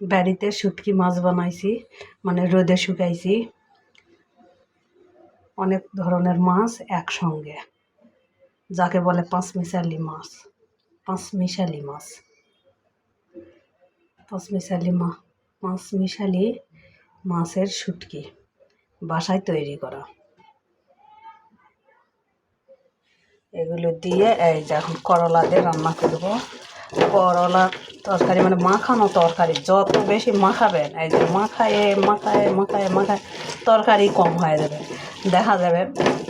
বাড়িতে শুটকি মাছ বানাইছি মানে রোদে শুকাইছি। অনেক ধরনের মাছ একসঙ্গে, যাকে বলে পাঁচমিশালি মাছ পাঁচমিশালি মাছ। পাঁচমিশালি মা, পাঁচমিশালি মাছের শুটকি বাসায় তৈরি করা। এগুলো দিয়ে এই যে এখন করলা দিয়ে রান্না করব। করলা তরকারি মানে মাখানো তরকারি, যত বেশি মাখাবেন, এই যে মাখায়ে মাখায়ে মাখায়ে, মাখায় তরকারি কম হয়ে যাবে। দেখা যাবে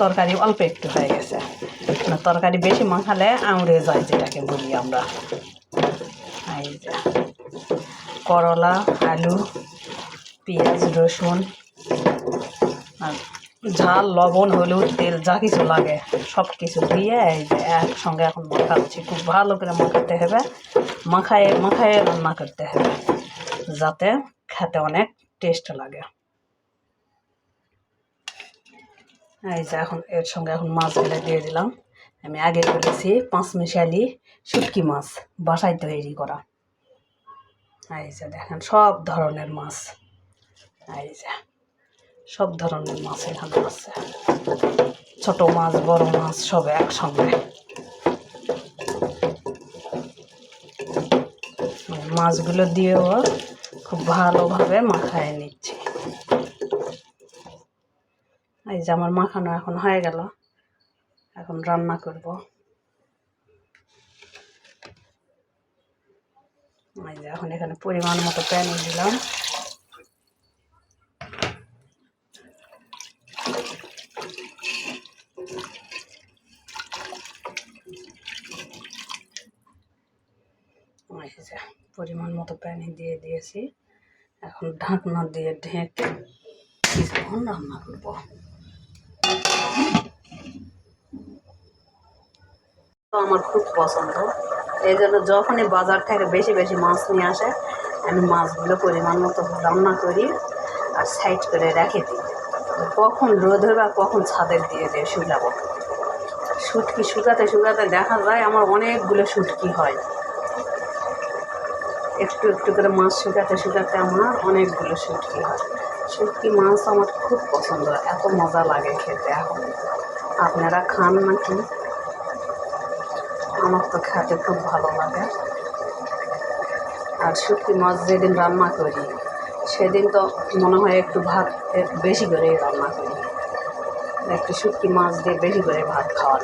তরকারি অল্প একটু হয়ে গেছে। না তরকারি বেশি মাখালে আউড়ে যায়, যেটাকে বলি আমরা। এই যে করলা, আলু, পেঁয়াজ, রসুন, আর ঝাল, লবণ, হলুদ, তেল, যা কিছু লাগে সব কিছু দিয়ে এই যে একসঙ্গে এখন মাখাচ্ছি। খুব ভালো করে মাখাতে হবে। মাখায়ে মাখায়ে রান্না করতে হবে যাতে খেতে অনেক টেস্ট লাগে। এই যে এখন এর সঙ্গে এখন মাছগুলো দিয়ে দিলাম। আমি আগে করেছি পাঁচমিশালি শুটকি মাছ বাসায় তৈরি করা। এই যে দেখেন, সব ধরনের মাছ। এই যে সব ধরনের মাছ এখানে আছে। ছোট মাছ, বড় মাছ সব একসঙ্গে। মাছগুলো দিয়েও খুব ভালোভাবে মাখায় নিচ্ছি। এই যে আমার মাখানো এখন হয়ে গেল। এখন রান্না করব। এই যে এখন এখানে পরিমাণ মতো প্যানি দিলাম এই যে পরিমাণ মতো পানি দিয়ে দিয়েছি। এখন ঢাকনা দিয়ে ঢেকে কিছুক্ষণ রান্না করব। আমার খুব পছন্দ। এই জন্য যখনই বাজার থেকে বেশি বেশি মাছ নিয়ে আসে, আমি মাছগুলো পরিমাণ মতো রান্না করি আর সাইড করে রেখে দিই। কখন রোদে বা কখন ছাদের দিয়ে দিয়ে শুকাবো। শুটকি শুকাতে শুকাতে দেখা যায় আমার অনেকগুলো শুটকি হয়। একটু একটু করে মাছ শুকাতে শুকাতে আমার অনেকগুলো শুটকি হয়। শুটকি মাছ আমার খুব পছন্দ, এত মজা লাগে খেতে এখন। আপনারা খান নাকি? আমার তো খেতে খুব ভালো লাগে। আর শুটকি মাছ যেদিন রান্না করি, সেদিন তো মনে হয় একটু ভাত বেশি করেই রান্না করি। একটু শুটকি মাছ দিয়ে বেশি করে ভাত খাওয়া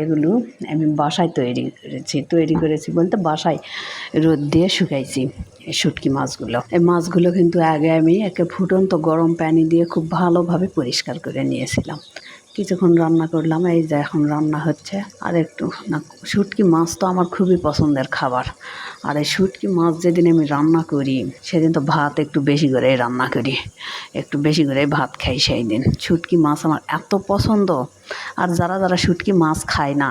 এগুলো আমি বাসায় তৈরি করেছি তৈরি করেছি বলতে বাসায় রোদ দিয়ে শুকাইছি এই শুটকি মাছগুলো। এই মাছগুলো কিন্তু আগে আমি একে ফুটন্ত গরম পানি দিয়ে খুব ভালোভাবে পরিষ্কার করে নিয়েছিলাম। কিছুক্ষণ রান্না করলাম, এই যে এখন রান্না হচ্ছে। আর একটু, না, শুটকি মাছ তো আমার খুবই পছন্দের খাবার। আর এই শুটকি মাছ যেদিন আমি রান্না করি, সেদিন তো ভাত একটু বেশি করেই রান্না করি। একটু বেশি করেই ভাত খাই সেই দিন শুটকি মাছ আমার এত পছন্দ। আর যারা যারা শুটকি মাছ খায় না,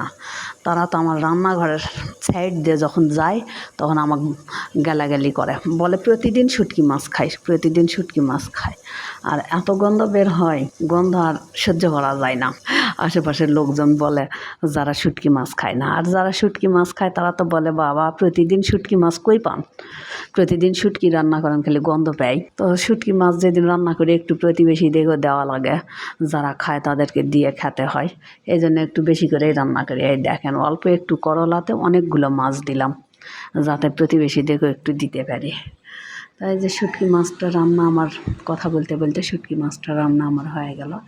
তারা তো আমার রান্নাঘরের সাইড দিয়ে যখন যায়, তখন আমাকে গালাগালি করে। বলে, প্রতিদিন শুটকি মাছ খাই, প্রতিদিন শুটকি মাছ খায় আর এত গন্ধ বের হয়, গন্ধ আর সহ্য করা যায় না। আশেপাশের লোকজন বলে, যারা শুটকি মাছ খায় না। আর যারা শুটকি মাছ খায়, তারা তো বলে, বাবা, প্রতিদিন শুটকি মাছ কই পান? প্রতিদিন শুটকি রান্না করেন, খালি গন্ধ পাই তো শুটকি মাছ যেদিন রান্না করে, একটু প্রতিবেশীদেরও দেওয়া লাগে, যারা খায় তাদেরকে দিয়ে খেতে হয়। এই জন্য একটু বেশি করেই রান্না করি। এই দেখেন, অল্প একটু করলাতে অনেকগুলো মাছ দিলাম। যাতে প্রতিবেশীদেরকেও একটু দিতে পারি। তাই যে শুটকি মাছটা রান্না আমার কথা বলতে বলতে শুটকি মাছটা রান্না আমার হয়ে গেল।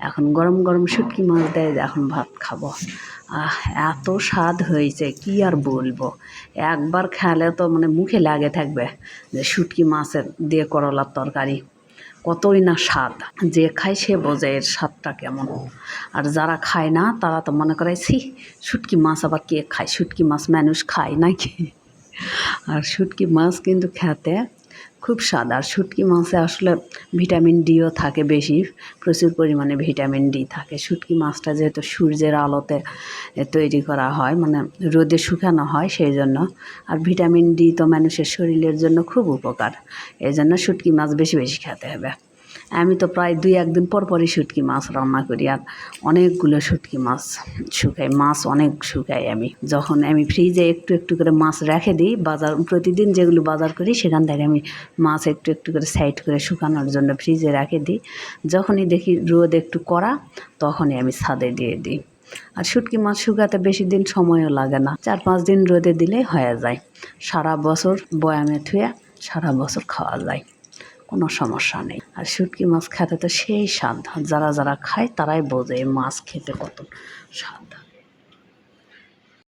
এখন গরম গরম শুটকি মাছ দেয়, এখন ভাত খাব। আহ, এত স্বাদ হয়েছে, কি আর বলব? একবার খেলে তো মানে মুখে লাগে থাকবে যে শুটকি মাছের দিয়ে করলার তরকারি। কতই না স্বাদ। যে খায় সে বোঝে এর স্বাদটা কেমন। আর যারা খায় না, তারা তো মনে করে ছি শুটকি মাছ আবার কে খায়? শুটকি মাছ মানুষ খায় নাকি? আর শুটকি মাছ কিন্তু খেতে খুব স্বাদ। আর শুটকি মাছে আসলে ভিটামিন ডিও থাকে বেশি, প্রচুর পরিমাণে ভিটামিন ডি থাকে। শুটকি মাছটা যেহেতু সূর্যের আলোতে তৈরি করা হয় মানে রোদে শুকানো হয় সেই জন্য আর ভিটামিন ডি তো মানুষের শরীরের জন্য খুব উপকার এই জন্য শুটকি মাছ বেশি বেশি খেতে হবে। আমি তো প্রায় দুই একদিন পর পরই শুটকি মাছ রান্না করি আর অনেকগুলো শুটকি মাছ শুকাই মাছ অনেক শুকাই আমি। যখন আমি ফ্রিজে একটু একটু করে মাছ রেখে দিই, বাজার, প্রতিদিন যেগুলো বাজার করি, সেখান থেকে আমি মাছ একটু একটু করে সাইড করে শুকানোর জন্য ফ্রিজে রেখে দিই। যখনই দেখি রোদ একটু করা তখনই আমি ছাদে দিয়ে দিই। আর শুটকি মাছ শুকাতে বেশি দিন সময়ও লাগে না, চার, পাঁচ দিন রোদে দিলেই হয়ে যায়। সারা বছর বয়ামে থুয়ে সারা বছর খাওয়া যায়। কোনো সমস্যা নেই। আর শুটকি মাছ খেতে তো সেই স্বাদ যারা যারা খায় তারাই বোঝে মাছ খেতে কত স্বাদ